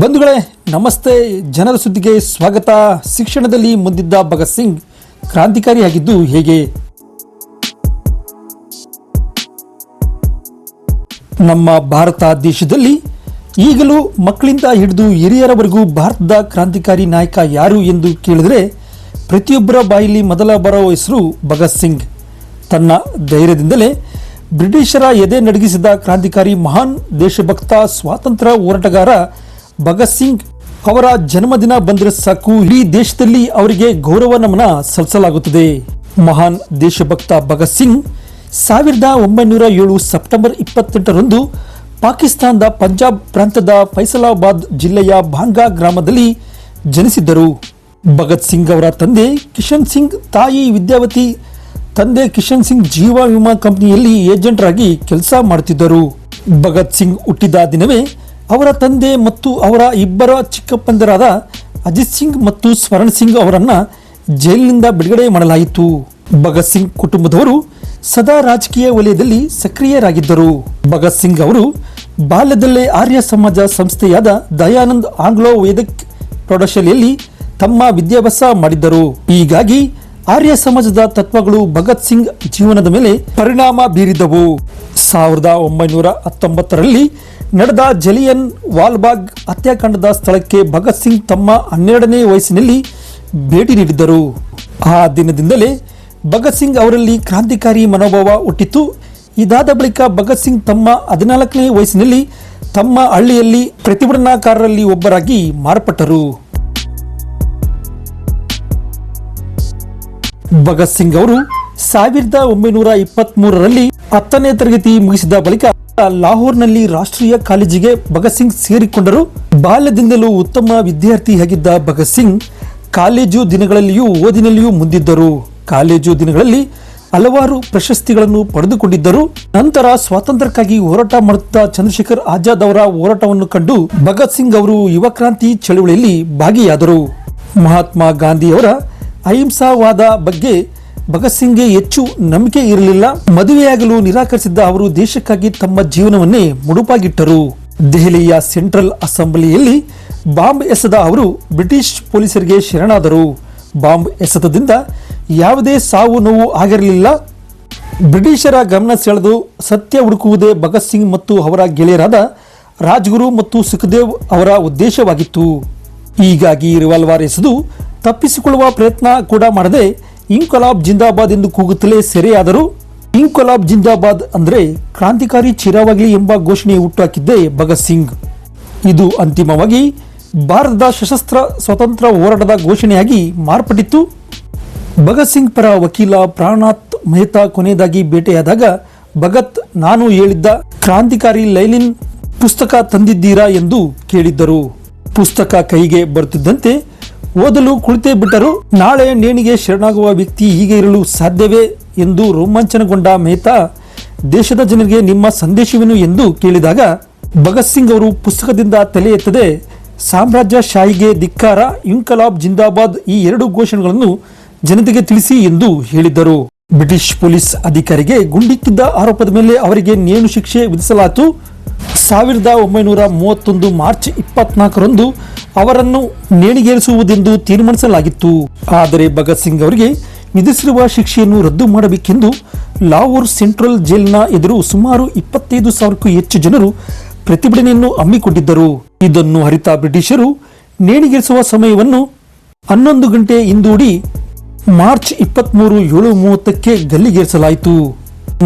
ಬಂಧುಗಳೇ, ನಮಸ್ತೆ. ಜನರ ಸುದ್ದಿಗೆ ಸ್ವಾಗತ. ಶಿಕ್ಷಣದಲ್ಲಿ ಮುಂದಿದ್ದ ಭಗತ್ ಸಿಂಗ್ ಕ್ರಾಂತಿಕಾರಿಯಾಗಿದ್ದು ಹೇಗೆ? ನಮ್ಮ ಭಾರತ ದೇಶದಲ್ಲಿ ಈಗಲೂ ಮಕ್ಕಳಿಂದ ಹಿಡಿದು ಹಿರಿಯರವರೆಗೂ ಭಾರತದ ಕ್ರಾಂತಿಕಾರಿ ನಾಯಕ ಯಾರು ಎಂದು ಕೇಳಿದರೆ ಪ್ರತಿಯೊಬ್ಬರ ಬಾಯಲ್ಲಿ ಮೊದಲ ಬರೋ ಹೆಸರು ಭಗತ್ ಸಿಂಗ್. ತನ್ನ ಧೈರ್ಯದಿಂದಲೇ ಬ್ರಿಟಿಷರ ಎದೆ ನಡಗಿಸಿದ ಕ್ರಾಂತಿಕಾರಿ ಮಹಾನ್ ದೇಶಭಕ್ತ, ಸ್ವಾತಂತ್ರ್ಯ ಹೋರಾಟಗಾರ ಭಗತ್ ಸಿಂಗ್ ಅವರ ಜನ್ಮದಿನ ಬಂದರೆ ಸಾಕು. ಇಡೀ ದೇಶದಲ್ಲಿ ಅವರಿಗೆ ಗೌರವ ನಮನ ಸಲ್ಲಿಸಲಾಗುತ್ತದೆ. ಮಹಾನ್ ದೇಶಭಕ್ತ ಭಗತ್ ಸಿಂಗ್ ಸಾವಿರದ ಒಂಬೈನೂರ ಏಳು ಸೆಪ್ಟೆಂಬರ್ ಇಪ್ಪತ್ತೆಂಟರಂದು ಪಾಕಿಸ್ತಾನದ ಪಂಜಾಬ್ ಪ್ರಾಂತದ ಫೈಸಲಾಬಾದ್ ಜಿಲ್ಲೆಯ ಭಾಂಗಾ ಗ್ರಾಮದಲ್ಲಿ ಜನಿಸಿದ್ದರು. ಭಗತ್ ಸಿಂಗ್ ಅವರ ತಂದೆ ಕಿಶನ್ ಸಿಂಗ್, ತಾಯಿ ವಿದ್ಯಾವತಿ, ತಂದೆ ಕಿಶನ್ ಸಿಂಗ್ ಜೀವ ವಿಮಾ ಕಂಪನಿಯಲ್ಲಿ ಏಜೆಂಟರಾಗಿ ಕೆಲಸ ಮಾಡುತ್ತಿದ್ದರು. ಭಗತ್ ಸಿಂಗ್ ಹುಟ್ಟಿದ ದಿನವೇ ಅವರ ತಂದೆ ಮತ್ತು ಅವರ ಇಬ್ಬರ ಚಿಕ್ಕಪ್ಪಂದರಾದ ಅಜಿತ್ ಸಿಂಗ್ ಮತ್ತು ಸ್ವರಣ್ ಸಿಂಗ್ ಅವರನ್ನ ಜೈಲಿನಿಂದ ಬಿಡುಗಡೆ ಮಾಡಲಾಯಿತು. ಭಗತ್ ಸಿಂಗ್ ಕುಟುಂಬದವರು ಸದಾ ರಾಜಕೀಯ ವಲಯದಲ್ಲಿ ಸಕ್ರಿಯರಾಗಿದ್ದರು. ಭಗತ್ ಸಿಂಗ್ ಅವರು ಬಾಲ್ಯದಲ್ಲೇ ಆರ್ಯ ಸಮಾಜ ಸಂಸ್ಥೆಯಾದ ದಯಾನಂದ್ ಆಂಗ್ಲೋ ವೇದಿಕ್ ಪ್ರೌಢಶಾಲೆಯಲ್ಲಿ ತಮ್ಮ ವಿದ್ಯಾಭ್ಯಾಸ ಮಾಡಿದ್ದರು. ಹೀಗಾಗಿ ಆರ್ಯ ಸಮಾಜದ ತತ್ವಗಳು ಭಗತ್ ಸಿಂಗ್ ಜೀವನದ ಮೇಲೆ ಪರಿಣಾಮ ಬೀರಿದವು. ಸಾವಿರದ ಒಂಬೈನೂರ ಹತ್ತೊಂಬತ್ತರಲ್ಲಿ ನಡೆದ ಜಲಿಯನ್ ವಾಲ್ಬಾಗ್ ಹತ್ಯಾಕಾಂಡದ ಸ್ಥಳಕ್ಕೆ ಭಗತ್ ಸಿಂಗ್ ತಮ್ಮ ಹನ್ನೆರಡನೇ ವಯಸ್ಸಿನಲ್ಲಿ ಭೇಟಿ ನೀಡಿದ್ದರು. ಆ ದಿನದಿಂದಲೇ ಭಗತ್ ಸಿಂಗ್ ಅವರಲ್ಲಿ ಕ್ರಾಂತಿಕಾರಿ ಮನೋಭಾವ ಹುಟ್ಟಿತ್ತು. ಇದಾದ ಬಳಿಕ ಭಗತ್ ಸಿಂಗ್ ತಮ್ಮ ಹದಿನಾಲ್ಕನೇ ವಯಸ್ಸಿನಲ್ಲಿ ತಮ್ಮ ಹಳ್ಳಿಯಲ್ಲಿ ಪ್ರತಿಭಟನಾಕಾರರಲ್ಲಿ ಒಬ್ಬರಾಗಿ ಮಾರ್ಪಟ್ಟರು. ಭಗತ್ ಸಿಂಗ್ ಅವರು ಸಾವಿರದ ಒಂಬೈನೂರ ಇಪ್ಪತ್ತ್ ಮೂರರಲ್ಲಿ ಹತ್ತನೇ ತರಗತಿ ಮುಗಿಸಿದ ಬಳಿಕ ಲಾಹೋರ್ನಲ್ಲಿ ರಾಷ್ಟ್ರೀಯ ಕಾಲೇಜಿಗೆ ಭಗತ್ ಸಿಂಗ್ ಸೇರಿಕೊಂಡರು. ಬಾಲ್ಯದಿಂದಲೂ ಉತ್ತಮ ವಿದ್ಯಾರ್ಥಿಯಾಗಿದ್ದ ಭಗತ್ ಸಿಂಗ್ ಕಾಲೇಜು ದಿನಗಳಲ್ಲಿಯೂ ಓದಿನಲ್ಲಿಯೂ ಮುಂದಿದ್ದರು. ಕಾಲೇಜು ದಿನಗಳಲ್ಲಿ ಹಲವಾರು ಪ್ರಶಸ್ತಿಗಳನ್ನು ಪಡೆದುಕೊಂಡಿದ್ದರು. ನಂತರ ಸ್ವಾತಂತ್ರ್ಯಕ್ಕಾಗಿ ಹೋರಾಟ ಮಾಡುತ್ತಾ ಚಂದ್ರಶೇಖರ್ ಆಜಾದ್ ಅವರ ಹೋರಾಟವನ್ನು ಕಂಡು ಭಗತ್ ಸಿಂಗ್ ಅವರು ಯುವ ಕ್ರಾಂತಿ ಚಳುವಳಿಯಲ್ಲಿ ಭಾಗಿಯಾದರು. ಮಹಾತ್ಮ ಗಾಂಧಿಯವರ ಅಹಿಂಸಾವಾದ ಬಗ್ಗೆ ಭಗತ್ ಸಿಂಗ್ಗೆ ಹೆಚ್ಚು ನಂಬಿಕೆ ಇರಲಿಲ್ಲ. ಮದುವೆಯಾಗಲು ನಿರಾಕರಿಸಿದ್ದ ಅವರು ದೇಶಕ್ಕಾಗಿ ತಮ್ಮ ಜೀವನವನ್ನೇ ಮುಡುಪಾಗಿಟ್ಟರು. ದೆಹಲಿಯ ಸೆಂಟ್ರಲ್ ಅಸೆಂಬ್ಲಿಯಲ್ಲಿ ಬಾಂಬ್ ಎಸೆದ ಅವರು ಬ್ರಿಟಿಷ್ ಪೊಲೀಸರಿಗೆ ಶರಣಾದರು. ಬಾಂಬ್ ಎಸೆತದಿಂದ ಯಾವುದೇ ಸಾವು ನೋವು ಆಗಿರಲಿಲ್ಲ. ಬ್ರಿಟಿಷರ ಗಮನ ಸೆಳೆದು ಸತ್ಯ ಹುಡುಕುವುದೇ ಭಗತ್ ಸಿಂಗ್ ಮತ್ತು ಅವರ ಗೆಳೆಯರಾದ ರಾಜ್ಗುರು ಮತ್ತು ಸುಖದೇವ್ ಅವರ ಉದ್ದೇಶವಾಗಿತ್ತು. ಹೀಗಾಗಿ ರಿವಾಲ್ವಾರ್ ಎಸೆದು ತಪ್ಪಿಸಿಕೊಳ್ಳುವ ಪ್ರಯತ್ನ ಕೂಡ ಮಾಡದೆ ಇಂಕೊಲಾಬ್ ಜಿಂದಾಬಾದ್ ಎಂದು ಕೂಗುತ್ತಲೇ ಸೆರೆಯಾದರು ಇಂಕಲಾಬ್ ಜಿಂದಾಬಾದ್ ಅಂದರೆ ಕ್ರಾಂತಿಕಾರಿ ಚಿರವಾಗಲಿ ಎಂಬ ಘೋಷಣೆ ಹುಟ್ಟುಹಾಕಿದ್ದೇ ಭಗತ್ ಸಿಂಗ್. ಇದು ಅಂತಿಮವಾಗಿ ಭಾರತದ ಸಶಸ್ತ್ರ ಸ್ವತಂತ್ರ ಹೋರಾಟದ ಘೋಷಣೆಯಾಗಿ ಮಾರ್ಪಟ್ಟಿತ್ತು. ಭಗತ್ ಸಿಂಗ್ ಪರ ವಕೀಲ ಪ್ರಾಣನಾಥ್ ಮೆಹ್ತಾ ಕೊನೆಯದಾಗಿ ಭೇಟಿಯಾದಾಗ ಭಗತ್, ನಾನು ಹೇಳಿದ್ದ ಕ್ರಾಂತಿಕಾರಿ ಲೈಲಿನ್ ಪುಸ್ತಕ ತಂದಿದ್ದೀರಾ ಎಂದು ಕೇಳಿದ್ದರು. ಪುಸ್ತಕ ಕೈಗೆ ಬರುತ್ತಿದ್ದಂತೆ ಓದಲು ಕುಳಿತೇ ಬಿಟ್ಟರು ನಾಳೆ ನೇಣಿಗೆ ಶರಣಾಗುವ ವ್ಯಕ್ತಿ ಹೀಗೆ ಇರಲು ಸಾಧ್ಯವೇ ಎಂದು ರೋಮಾಂಚನಗೊಂಡ ಮೆಹ್ತಾ, ದೇಶದ ಜನರಿಗೆ ನಿಮ್ಮ ಸಂದೇಶವೇನು ಎಂದು ಕೇಳಿದಾಗ ಭಗತ್ ಸಿಂಗ್ ಅವರು ಪುಸ್ತಕದಿಂದ ತಲೆ ಎತ್ತದೆ, ಸಾಮ್ರಾಜ್ಯ ಶಾಹಿಗೆ ಧಿಕ್ಕಾರ, ಇನ್ಕಲಾಬ್ ಜಿಂದಾಬಾದ್ ಈ ಎರಡು ಘೋಷಣೆಗಳನ್ನು ಜನತೆಗೆ ತಿಳಿಸಿ ಎಂದು ಹೇಳಿದ್ದರು. ಬ್ರಿಟಿಷ್ ಪೊಲೀಸ್ ಅಧಿಕಾರಿಗೆ ಗುಂಡಿಕ್ಕಿದ್ದ ಆರೋಪದ ಮೇಲೆ ಅವರಿಗೆ ನೇಣು ಶಿಕ್ಷೆ ವಿಧಿಸಲಾಯಿತು. ಸಾವಿರದ ಒಂಬೈನೂರ ಮೂವತ್ತೊಂದು ಮಾರ್ಚ್ ಇಪ್ಪತ್ನಾಲ್ಕರಂದು ಅವರನ್ನು ನೇಣಿಗೇರಿಸುವುದೆಂದು ತೀರ್ಮಾನಿಸಲಾಗಿತ್ತು. ಆದರೆ ಭಗತ್ ಸಿಂಗ್ ಅವರಿಗೆ ವಿಧಿಸಿರುವ ಶಿಕ್ಷೆಯನ್ನು ರದ್ದು ಮಾಡಬೇಕೆಂದು ಲಾಹೋರ್ ಸೆಂಟ್ರಲ್ ಜೈಲಿನ ಎದುರು ಸುಮಾರು ಇಪ್ಪತ್ತೈದು ಸಾವಿರಕ್ಕೂ ಹೆಚ್ಚು ಜನರು ಪ್ರತಿಭಟನೆಯನ್ನು ಹಮ್ಮಿಕೊಂಡಿದ್ದರು. ಇದನ್ನು ಹರಿತ ಬ್ರಿಟಿಷರು ನೇಣಿಗೇರಿಸುವ ಸಮಯವನ್ನು ಹನ್ನೊಂದು ಗಂಟೆ ಹಿಂದೂಡಿ ಮಾರ್ಚ್ ಇಪ್ಪತ್ತ್ಮೂರು ಏಳು ಮೂವತ್ತಕ್ಕೆ ಗಲ್ಲಿಗೇರಿಸಲಾಯಿತು.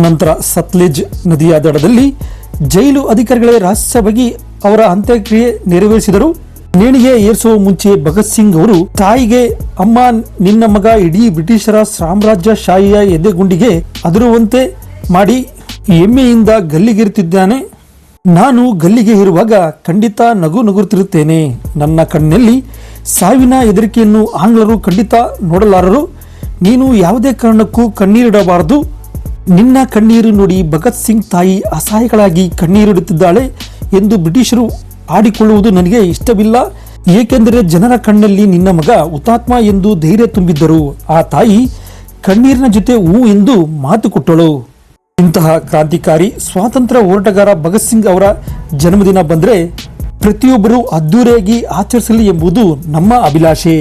ನಂತರ ಸತ್ಲೇಜ್ ನದಿಯ ದಡದಲ್ಲಿ ಜೈಲು ಅಧಿಕಾರಿಗಳೇ ರಹಸ್ಯವಾಗಿ ಅವರ ಅಂತ್ಯಕ್ರಿಯೆ ನೆರವೇರಿಸಿದರು. ನೇಣಿಗೆ ಏರಿಸುವ ಮುಂಚೆ ಭಗತ್ ಸಿಂಗ್ ಅವರು ತಾಯಿಗೆ, ಅಮ್ಮ, ನಿನ್ನ ಮಗ ಇಡೀ ಬ್ರಿಟಿಷರ ಸಾಮ್ರಾಜ್ಯ ಶಾಹಿಯ ಎದೆಗುಂಡಿಗೆ ಅದರುವಂತೆ ಮಾಡಿ ಹೆಮ್ಮೆಯಿಂದ ಗಲ್ಲಿಗಿರುತ್ತಿದ್ದಾನೆ. ನಾನು ಗಲ್ಲಿಗೆ ಇರುವಾಗ ಖಂಡಿತ ನಗು ನಗುತ್ತಿರುತ್ತೇನೆ. ನನ್ನ ಕಣ್ಣಲ್ಲಿ ಸಾವಿನ ಹೆದರಿಕೆಯನ್ನು ಆಂಗ್ಲರು ಖಂಡಿತ ನೋಡಲಾರರು. ನೀನು ಯಾವುದೇ ಕಾರಣಕ್ಕೂ ಕಣ್ಣೀರಿಡಬಾರದು. ನಿನ್ನ ಕಣ್ಣೀರು ನೋಡಿ ಭಗತ್ ಸಿಂಗ್ ತಾಯಿ ಅಸಹಾಯಗಳಾಗಿ ಕಣ್ಣೀರಿಡುತ್ತಿದ್ದಾಳೆ ಎಂದು ಬ್ರಿಟಿಷರು ಆಡಿಕೊಳ್ಳುವುದು ನನಗೆ ಇಷ್ಟವಿಲ್ಲ, ಏಕೆಂದರೆ ಜನರ ಕಣ್ಣಲ್ಲಿ ನಿನ್ನ ಮಗ ಹುತಾತ್ಮ ಎಂದು ಧೈರ್ಯ ತುಂಬಿದ್ದರು. ಆ ತಾಯಿ ಕಣ್ಣೀರಿನ ಜೊತೆ ಹೂ ಎಂದು ಮಾತು ಕೊಟ್ಟಳು. ಇಂತಹ ಕ್ರಾಂತಿಕಾರಿ ಸ್ವಾತಂತ್ರ್ಯ ಹೋರಾಟಗಾರ ಭಗತ್ ಸಿಂಗ್ ಅವರ ಜನ್ಮದಿನ ಬಂದರೆ ಪ್ರತಿಯೊಬ್ಬರೂ ಅದ್ದೂರಿಯಾಗಿ ಆಚರಿಸಲಿ ಎಂಬುದು ನಮ್ಮ ಅಭಿಲಾಷೆ.